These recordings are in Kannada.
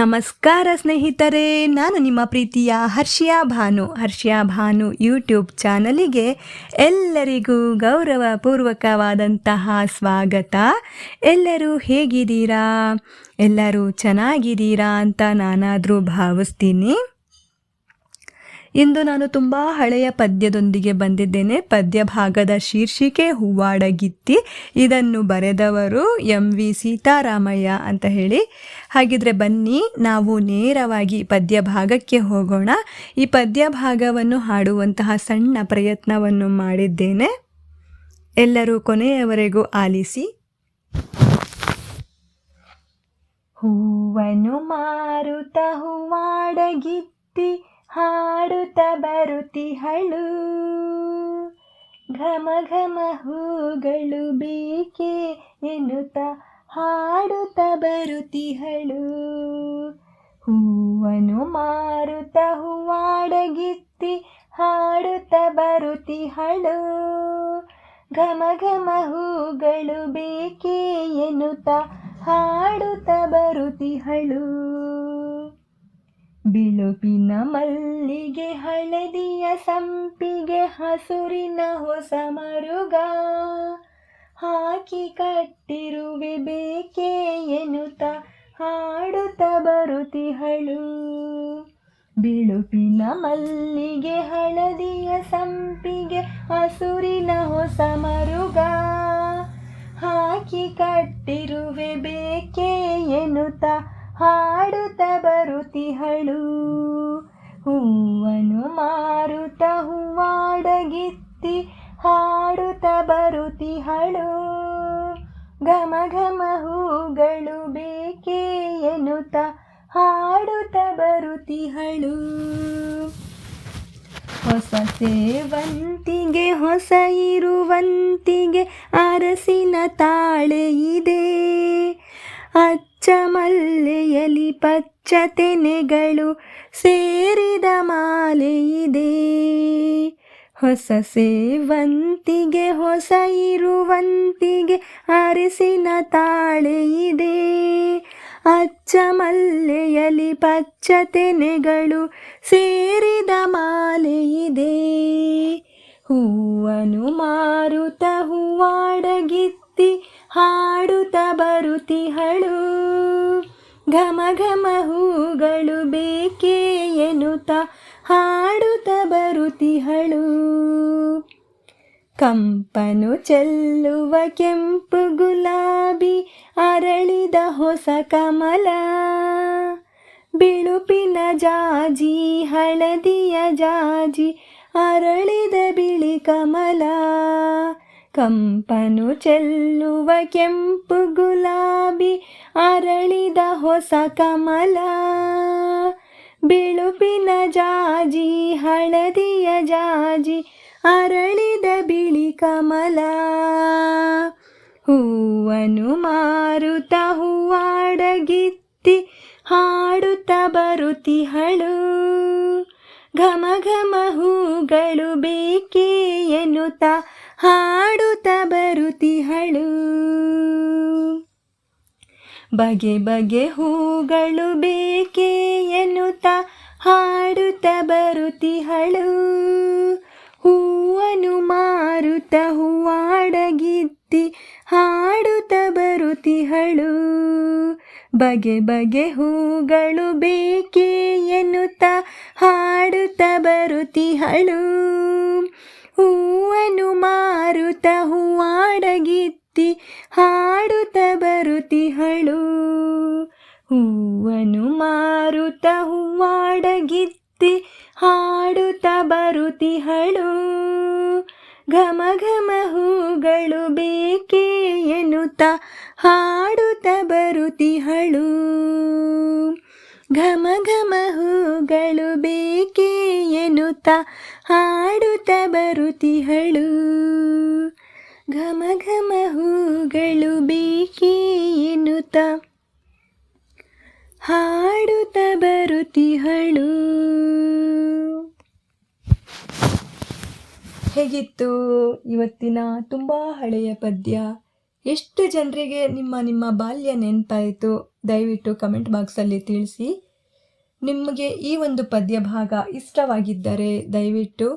ನಮಸ್ಕಾರ ಸ್ನೇಹಿತರೆ, ನಾನು ನಿಮ್ಮ ಪ್ರೀತಿಯ ಹರ್ಷಿಯಾ ಭಾನು. ಹರ್ಷಿಯಾ ಭಾನು ಯೂಟ್ಯೂಬ್ ಚಾನಲಿಗೆ ಎಲ್ಲರಿಗೂ ಗೌರವಪೂರ್ವಕವಾದಂತಹ ಸ್ವಾಗತ. ಎಲ್ಲರೂ ಹೇಗಿದ್ದೀರಾ? ಎಲ್ಲರೂ ಚೆನ್ನಾಗಿದ್ದೀರಾ ಅಂತ ನಾನಾದರೂ ಭಾವಿಸ್ತೀನಿ. ಇಂದು ನಾನು ತುಂಬ ಹಳೆಯ ಪದ್ಯದೊಂದಿಗೆ ಬಂದಿದ್ದೇನೆ. ಪದ್ಯ ಭಾಗದ ಶೀರ್ಷಿಕೆ ಹೂವಾಡಗಿತ್ತಿ. ಇದನ್ನು ಬರೆದವರು ಎಂ ವಿ ಸೀತಾರಾಮಯ್ಯ ಅಂತ ಹೇಳಿ. ಹಾಗಿದ್ರೆ ಬನ್ನಿ, ನಾವು ನೇರವಾಗಿ ಪದ್ಯ ಭಾಗಕ್ಕೆ ಹೋಗೋಣ. ಈ ಪದ್ಯ ಭಾಗವನ್ನು ಹಾಡುವಂತಹ ಸಣ್ಣ ಪ್ರಯತ್ನವನ್ನು ಮಾಡಿದ್ದೇನೆ. ಎಲ್ಲರೂ ಕೊನೆಯವರೆಗೂ ಆಲಿಸಿ. ಹೂವನ್ನು ಮಾರುತ ಹೂವಾಡಗಿತ್ತಿ. ಹಾಡುತ್ತ ಬರುತ್ತಿಹಳು. ಘಮ ಘಮ ಹೂಗಳು ಬೇಕೆ ಎನ್ನುತ್ತ ಹಾಡುತ್ತ ಬರುತಿಹಳು ಹೂವನು ಮಾರುತ್ತ ಹೂವಾಡಗಿತ್ತಿ ಹಾಡುತ್ತ ಬರುತ್ತಿಹಳು. ಘಮ ಘಮ ಹೂಗಳು ಬೇಕೆ ಎನ್ನುತ್ತ ಹಾಡುತ್ತ ಬರುತಿಹಳು ಬಿಳುಪಿನ ಮಲ್ಲಿಗೆ, ಹಳದಿಯ ಸಂಪಿಗೆ, ಹಸುರಿನ ಹೊಸ ಮರುಗ. ಹಾಕಿ ಕಟ್ಟಿರುವೆ ಬೇಕೆ ಎನ್ನುತ್ತ ಹಾಡುತ್ತ ಬರುತಿಹಳು ಬಿಳುಪಿನ ಮಲ್ಲಿಗೆ, ಹಳದಿಯ ಸಂಪಿಗೆ, ಹಸುರಿನ ಹೊಸ ಮರುಗ. ಹಾಕಿ ಕಟ್ಟಿರುವೆ ಬೇಕೆ ಎನ್ನುತ್ತ ಹಾಡುತ್ತ ಬರುತಿಹಳು ಹೂವನು ಮಾರುತ ಹೂವಾಡಗಿತ್ತಿ ಹಾಡುತ್ತ ಬರುತಿಹಳು ಘಮ ಘಮ ಹೂಗಳು ಬೇಕೇ ಎನ್ನುತ್ತ ಹಾಡುತ್ತ ಬರುತಿಹಳು ಹೊಸ ಸೇವಂತಿಗೆ, ಹೊಸ ಇರುವಂತಿಗೆ ಅರಸಿನ ತಾಳೆ ಇದೆ. ಮಲ್ಲೆಯಲಿ ಪಚ್ಚ ತೆನೆಗಳು ಸೇರಿದ ಮಾಲೆ ಇದೆ. ಹೊಸ ಸೇವಂತಿಗೆ, ಹೊಸ ಇರುವಂತಿಗೆ ಅರಿಸಿನ ತಾಳೆ ಇದೆ. ಅಚ್ಚ ಮಲ್ಲೆಯಲಿ ಪಚ್ಚ ತೆನೆಗಳು ಸೇರಿದ ಮಾಲೆ ಇದೆ. ಹೂವನ್ನು ಮಾರುತ, ಹೂವಾಡಗಿತ್ತಿ ಹಾಡುತ್ತ ಬರುತಿಹಳು ಘಮ ಘಮ ಹೂಗಳು ಬೇಕೇ ಎನ್ನುತ್ತ ಹಾಡುತ್ತ ಬರುತಿಹಳು. ಕಂಪನು ಚೆಲ್ಲುವ ಕೆಂಪು ಗುಲಾಬಿ ಅರಳಿದ ಹೊಸ ಕಮಲ. ಬಿಳುಪಿನ ಜಾಜಿ, ಹಳದಿಯ ಜಾಜಿ ಅರಳಿದ ಬಿಳಿ ಕಮಲ. ಕಂಪನು ಚೆಲ್ಲುವ ಕೆಂಪು ಗುಲಾಬಿ ಅರಳಿದ ಹೊಸ ಕಮಲ. ಬಿಳುಪಿನ ಜಾಜಿ, ಹಳದಿಯ ಜಾಜಿ ಅರಳಿದ ಬಿಳಿ ಕಮಲ. ಹೂವನ್ನು ಮಾರುತ, ಹೂವಾಡಗಿತ್ತಿ ಹಾಡುತ್ತ ಬರುತ್ತಿಹಳು ಘಮ ಘಮ ಹೂಗಳು ಬೇಕೇ ಎನ್ನುತ್ತ ಹಾಡುತ್ತ ಬರುತಿಹಳು ಬಗೆ ಬಗೆ ಹೂಗಳು ಬೇಕೆ ಎನ್ನುತ್ತ ಹಾಡುತ್ತ ಬರುತಿಹಳು ಹೂವನ್ನು ಮಾರುತ್ತ ಹೂವಾಡಗಿತ್ತಿ ಹಾಡುತ್ತ ಬರುತಿಹಳು ಬಗೆ ಬಗೆ ಹೂಗಳು ಬೇಕೆ ಎನ್ನುತ್ತ ಹಾಡುತ್ತ ಬರುತಿಹಳು ಹೂವನ್ನು ಮಾರುತ ಹೂವಾಡಗಿತ್ತಿ ಹಾಡುತ್ತ ಬರುತಿಹಳು. ಹೂವನು ಮಾರುತ ಹೂವಾಡಗಿತ್ತಿ ಹಾಡುತ್ತ ಬರುತಿಹಳು. ಘಮ ಘಮ ಹೂಗಳು ಬೇಕೆ ಎನ್ನುತ್ತ ಹಾಡುತ್ತ ಬರುತಿಹಳು. ಘಮ ಘಮ ಹೂಗಳು ಬೇಕೆ ಎನ್ನುತ್ತ ಹಾಡುತ್ತ ಬರುತಿಹಳು. ಘಮ ಘಮ ಹೂಗಳು ಬೇಕಿ ಎನ್ನುತ್ತ. ಹಾಡುತ್ತ ಬರುತಿಹಳು. ಹೇಗಿತ್ತು ಇವತ್ತಿನ ತುಂಬ ಹಳೆಯ ಪದ್ಯ? ಎಷ್ಟು ಜನರಿಗೆ ನಿಮ್ಮ ನಿಮ್ಮ ಬಾಲ್ಯ ನೆನಪಾಯಿತು? ದಯವಿಟ್ಟು ಕಮೆಂಟ್ ಬಾಕ್ಸಲ್ಲಿ ತಿಳಿಸಿ. ನಿಮಗೆ ಈ ಒಂದು ಪದ್ಯ ಭಾಗ ಇಷ್ಟವಾಗಿದ್ದರೆ ದಯವಿಟ್ಟು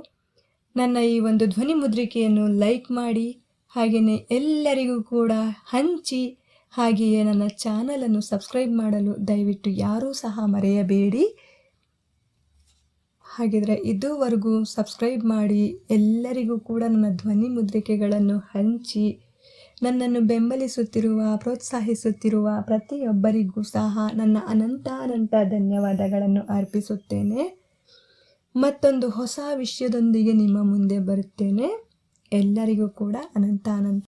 ನನ್ನ ಈ ಒಂದು ಧ್ವನಿ ಮುದ್ರಿಕೆಯನ್ನು ಲೈಕ್ ಮಾಡಿ, ಹಾಗೆಯೇ ಎಲ್ಲರಿಗೂ ಕೂಡ ಹಂಚಿ, ಹಾಗೆಯೇ ನನ್ನ ಚಾನಲನ್ನು ಸಬ್ಸ್ಕ್ರೈಬ್ ಮಾಡಲು ದಯವಿಟ್ಟು ಯಾರೂ ಸಹ ಮರೆಯಬೇಡಿ. ಹಾಗಿದ್ರೆ ಇದುವರೆಗೂ ಸಬ್ಸ್ಕ್ರೈಬ್ ಮಾಡಿ ಎಲ್ಲರಿಗೂ ಕೂಡ ನನ್ನ ಧ್ವನಿ ಮುದ್ರಿಕೆಗಳನ್ನು ಹಂಚಿ ನನ್ನನ್ನು ಬೆಂಬಲಿಸುತ್ತಿರುವ, ಪ್ರೋತ್ಸಾಹಿಸುತ್ತಿರುವ ಪ್ರತಿಯೊಬ್ಬರಿಗೂ ಸಹ ನನ್ನ ಅನಂತಾನಂತ ಧನ್ಯವಾದಗಳನ್ನು ಅರ್ಪಿಸುತ್ತೇನೆ. ಮತ್ತೊಂದು ಹೊಸ ವಿಷಯದೊಂದಿಗೆ ನಿಮ್ಮ ಮುಂದೆ ಬರುತ್ತೇನೆ. ಎಲ್ಲರಿಗೂ ಕೂಡ ಅನಂತಾನಂತ ಅನಂತ